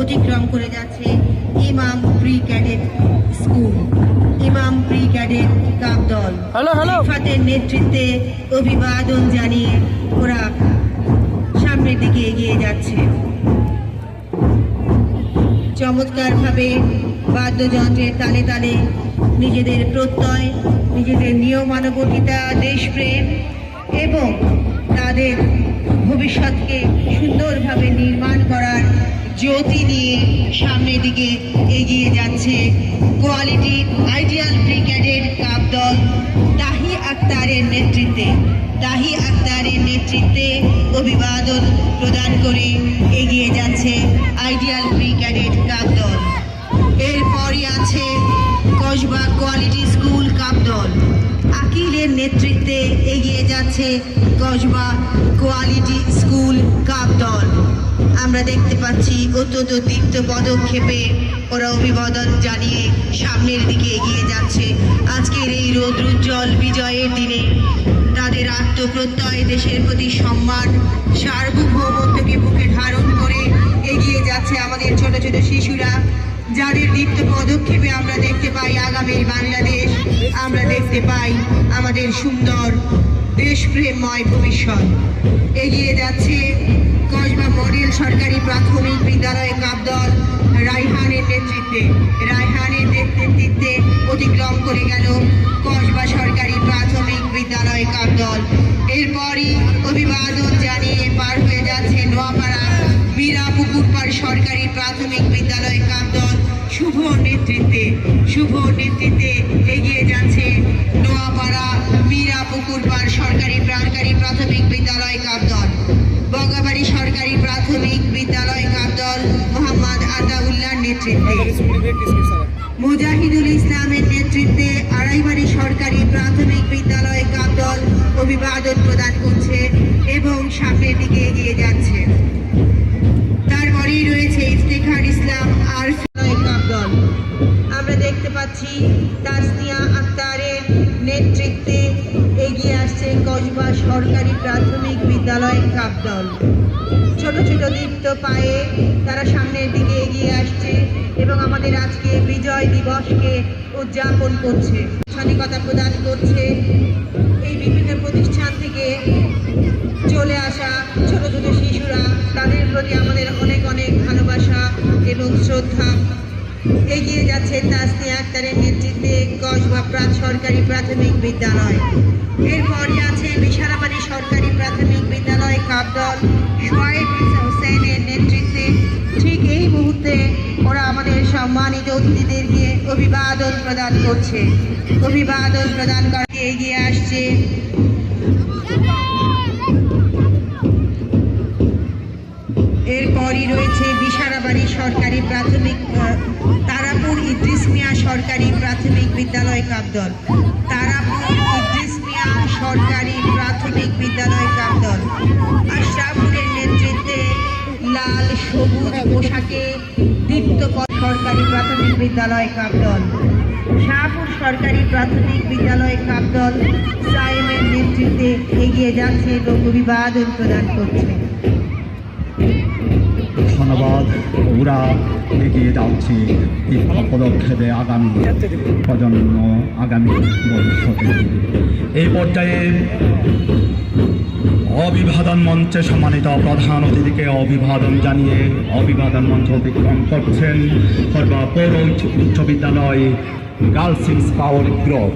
অতিক্রম করে যাচ্ছে Imam pre cadet school Imam pre cadet cup দল ইফাতের নেতৃত্বে অভিবাদন জানিয়ে ওরা সামনের দিকে এগিয়ে যাচ্ছে। চমৎকারভাবে বাদ্যযন্ত্রের তালে তালে নিজেদের প্রত্যয় নিজেদের নিয়মানুবর্তিতা দেশপ্রেম এবং তাদের ভবিষ্যৎকে সুন্দরভাবে নির্মাণ করার জ্যোতি নিয়ে সামনের দিকে এগিয়ে যাচ্ছে। কোয়ালিটি আইডিয়াল ব্রিগেডের কাপ দল তাহি আক্তারের নেতৃত্বে। তাহি আক্তারের নেতৃত্বে অভিবাদন প্রদান করে এগিয়ে যাচ্ছে আইডিয়াল ব্রিগেডের কাপ দল। এরপরই আছে কসবা কোয়ালিটি স্কুল কাপ দল। আকিলের নেতৃত্বে এগিয়ে যাচ্ছে কসবা কোয়ালিটি স্কুল কাপ দল। আমরা দেখতে পাচ্ছি অত্যন্ত দীপ্ত পদক্ষেপে ওরা অভিবাদন জানিয়ে সামনের দিকে এগিয়ে যাচ্ছে। আজকের এই রৌদ্রোজ্জ্বল বিজয়ের দিনে তাদের আত্মপ্রত্যয়, দেশের প্রতি সম্মান, সার্বভৌমত্বকে বুকে ধারণ করে এগিয়ে যাচ্ছে আমাদের ছোট ছোট শিশুরা। যাদের দীপ্ত পদক্ষেপে আমরা দেখতে পাই আগামীর বাংলাদেশ, আমরা দেখতে পাই আমাদের সুন্দর দেশপ্রেমময় ভবিষ্যৎ। এগিয়ে যাচ্ছে কসবা মডেল সরকারি প্রাথমিক বিদ্যালয় কাপদল রাইহানের নেতৃত্বে। রায়হানের নেতৃত্বে অতিক্রম করে গেল কসবা সরকারি প্রাথমিক বিদ্যালয় কাপদল। এরপরই অভিবাদন জানিয়ে পার হয়ে যাচ্ছে নোয়াপাড়া মীরা পুকুরপাড় সরকারি প্রাথমিক বিদ্যালয় কাপদল শুভ নেতৃত্বে শুভ নেতৃত্বে এগিয়ে যাচ্ছে নোয়াপাড়া মীরা পুকুরপাড় সরকারি সরকারি প্রাথমিক বিদ্যালয় কাপদল বগাবাড়ি সরকারি প্রাথমিক বিদ্যালয় কাপদল মোহাম্মদ আতাউল্লাহর নেতৃত্বে। মুজাহিদুল ইসলামের নেতৃত্বে আড়াইবাড়ি সরকারি প্রাথমিক বিদ্যালয় কাপদল অভিবাদন প্রদান করছে এবং সামনের দিকে এগিয়ে যাচ্ছে। পাচ্ছি তাসনিয়া আক্তারের নেতৃত্বে এগিয়ে আসছে কসবা সরকারি প্রাথমিক বিদ্যালয় কাপদল ছোট ছোট দীপ্ত পায়ে তারা সামনের দিকে এগিয়ে আসছে এবং আমাদের আজকে বিজয় দিবসকে উদযাপন করছে। আনুষ্ঠানিকতা প্রদান করছে এই বিভিন্ন প্রতিষ্ঠান থেকে এগিয়ে যাচ্ছে তাসনিয়া আক্তারের নেতৃত্বে কসবা সরকারি প্রাথমিক বিদ্যালয়। এরপরই আছে বিশারাবাড়ি সরকারি প্রাথমিক বিদ্যালয় কাপদল। সোয়েব হোসেনের নেতৃত্বে ঠিক এই মুহূর্তে ওরা আমাদের সম্মানিত অতিথিদেরকে অভিবাদন প্রদান করছে। অভিবাদন প্রদান করতে এগিয়ে আসছে। এরপরই রয়েছে বিশারাবাড়ি সরকারি প্রাথমিক তারাপুর ইদ্রিস মিয়া সরকারি প্রাথমিক বিদ্যালয় কাপদল। তারাপুর ইদ্রিস মিয়া সরকারি প্রাথমিক বিদ্যালয় কাপদল। আশরাফুরের নেতৃত্বে লাল, সবুজ পোশাকে দীপ্তপথ সরকারি প্রাথমিক বিদ্যালয় কাপদল। শাহপুর সরকারি প্রাথমিক বিদ্যালয় কাপদল সাইমের নেতৃত্বে এগিয়ে যাচ্ছে অভিবাদন প্রদান করছে। ধন্যবাদ ওরা এগিয়ে যাচ্ছি এই পদক্ষেপে আগামী প্রজন্ম আগামী ভবিষ্যতে। এই পর্যায়ে অভিবাদন মঞ্চে সম্মানিত প্রধান অতিথিকে অভিবাদন জানিয়ে অভিবাদন মঞ্চ অতিক্রম করছেন সর্বা পৌর উচ্চ- উচ্চ বিদ্যালয় গার্লস পাওয়ার গ্রুপ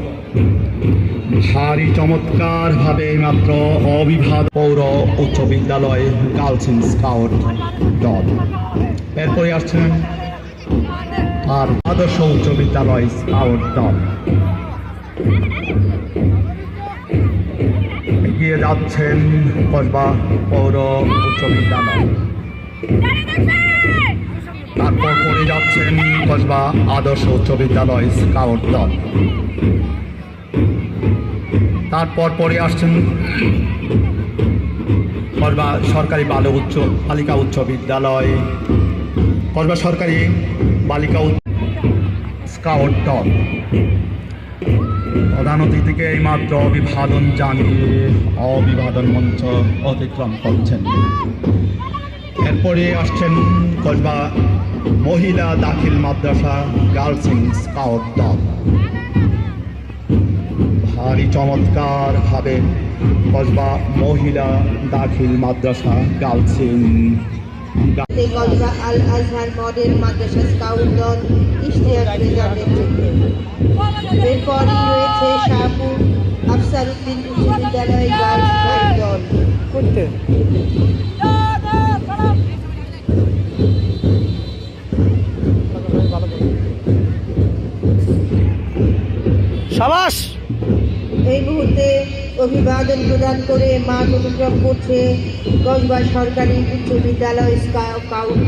ভারী চমৎকার ভাবে মাত্র অবিভাগ পৌর উচ্চ বিদ্যালয় গার্লস স্কাউট দল এরপরে আসছেন আর আদর্শ উচ্চ বিদ্যালয় স্কাউট দল এগিয়ে যাচ্ছেন কসবা পৌর উচ্চ বিদ্যালয়। তারপর পড়ে যাচ্ছেন কসবা আদর্শ উচ্চ বিদ্যালয় স্কাউট দল তারপর পরে আসছেন করবা সরকারি বাল উচ্চ, বালিকা উচ্চ বিদ্যালয়। কসবা সরকারি বালিকা স্কাউট দল প্রধান অতিথিকে এইমাত্র অভিবাদন জানিয়ে অভিবাদন মঞ্চ অতিক্রম করছেন। এরপরে আসছেন কসবা মহিলা দাখিল মাদ্রাসা গার্লস স্কাউট দল। ভারী চমৎকার ভাবে কসবা মহিলা দাখিল মাদ্রাসা গার্লস কসবা আল আজহার মডেল মাদ্রাসা স্কাউট দল ইশতিয়াক রেজার নেতৃত্বে এরপরই রয়েছে শাহপুর আফসার উদ্দিন উচ্চ বিদ্যালয় গার্লস গাইড দল। সাবাস। এই মুহূর্তে অভিবাদন প্রদান করে মাঠ অনুগ্রহ করছে কসবা সরকারি উচ্চ বিদ্যালয় স্কাউট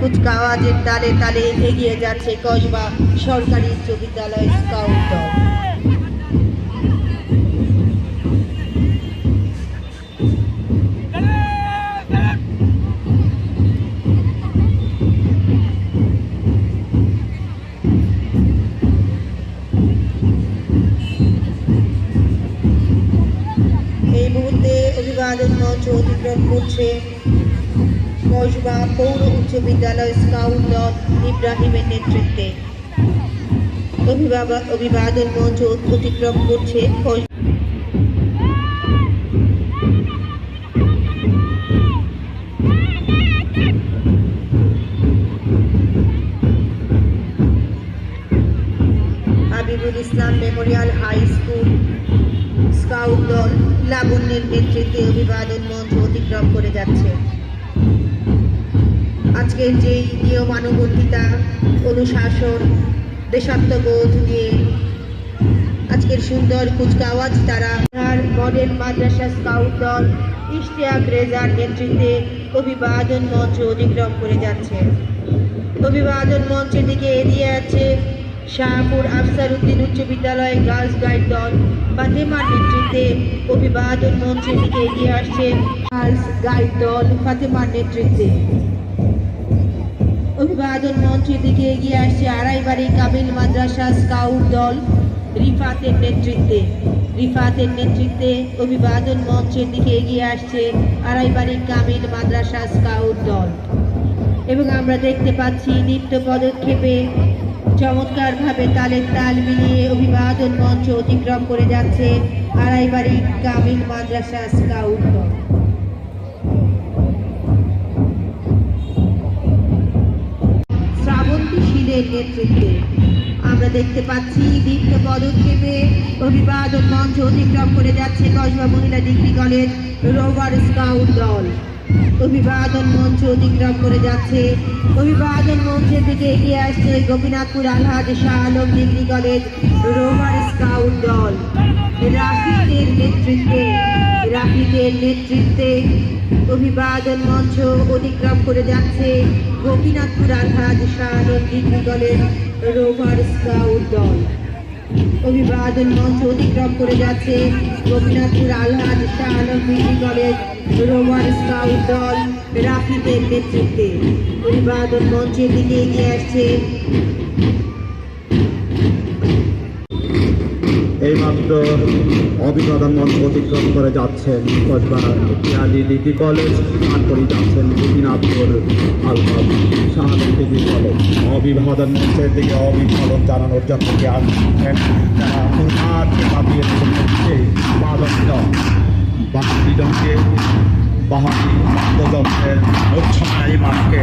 কুচকাওয়াজের তালে তালে এগিয়ে যাচ্ছে কসবা সরকারি উচ্চ বিদ্যালয় দল এই মুহূর্তে অভিবাদন মঞ্চ অতিক্রম করছে কসবা পৌর উচ্চ বিদ্যালয় স্কাউট দল ইব্রাহিমের নেতৃত্বে। অভিবাদন মঞ্চ অতিক্রম করছে Habibul Islam memorial high school লাবণ্যের নেতৃত্বে অভিবাদন মঞ্চ অতিক্রম করে যাচ্ছে। আজকের যেই নিয়মানুবর্তিতা, অনুশাসন, দেশাত্মবোধ নিয়ে আজকের সুন্দর কুচকাওয়াজ তারা মডেল মাদ্রাসা স্কাউট দল ইশতিয়াক রেজার নেতৃত্বে অভিবাদন মঞ্চ অতিক্রম করে যাচ্ছে। অভিবাদন মঞ্চের দিকে এগিয়ে আছে শাহপুর আফসার উদ্দিন উচ্চ বিদ্যালয় গার্লস গাইড দল ফাতেমার নেতৃত্বে অভিবাদন মঞ্চের দিকে এগিয়ে আসছে গার্লস গাইড দল ফাতেমার নেতৃত্বে। অভিবাদন মঞ্চের দিকে এগিয়ে আসছে আড়াইবাড়ি কামিল মাদ্রাসা স্কাউট দল রিফাতের নেতৃত্বে। রিফাতের নেতৃত্বে অভিবাদন মঞ্চের দিকে এগিয়ে আসছে আড়াইবাড়ি কামিল মাদ্রাসা স্কাউট দল। এবং আমরা দেখতে পাচ্ছি নিত্য পদক্ষেপে চমৎকারভাবে তালের তাল মিলিয়ে অভিবাদন মঞ্চ অতিক্রম করে যাচ্ছে আড়াইবাড়ি কামিল মাদ্রাসা স্কাউট দল। শ্রাবন্তী শীলের নেতৃত্বে আমরা দেখতে পাচ্ছি দীপ্ত পদক্ষেপে অভিবাদন মঞ্চ অতিক্রম করে যাচ্ছে কসবা মহিলা ডিগ্রি কলেজ রোভার স্কাউট দল। অভিবাদন মঞ্চ অতিক্রম করে যাচ্ছে। অভিবাদন মঞ্চের দিকে এগিয়ে আসছে Gopinathpur Alhaj Shah Alam degree college rover scout দল। রাফিকের নেতৃত্বে রাফিকের নেতৃত্বে অভিবাদন মঞ্চ অতিক্রম করে যাচ্ছে Gopinathpur Alhaj Shah Alam degree college rover scout দল। অভিবাদন মঞ্চ অতিক্রম করে যাচ্ছে Gopinathpur Alhaj Shah Alam degree college rover scout দল রাফিদের নেতৃত্বে অভিবাদন মঞ্চের দিকে এগিয়ে আসছে। এইমাত্র অভিবাদন মঞ্চ অতিক্রম করে যাচ্ছেন কসবা পিয়ালি ডিগ্রি কলেজ। তারপরেই যাচ্ছেন গোপীনাথপুর আলহাদ শাহাদুল ডিগ্রি কলেজ। অভিবাদন মঞ্চের দিকে অভিবাদন জানানোর জন্য আসছেন তারা হুনারকে কাঁপিয়ে তুলছে বাঙালি ডঙ্কে বাহানি মাদদমকে মোচ্ছমাই মাকে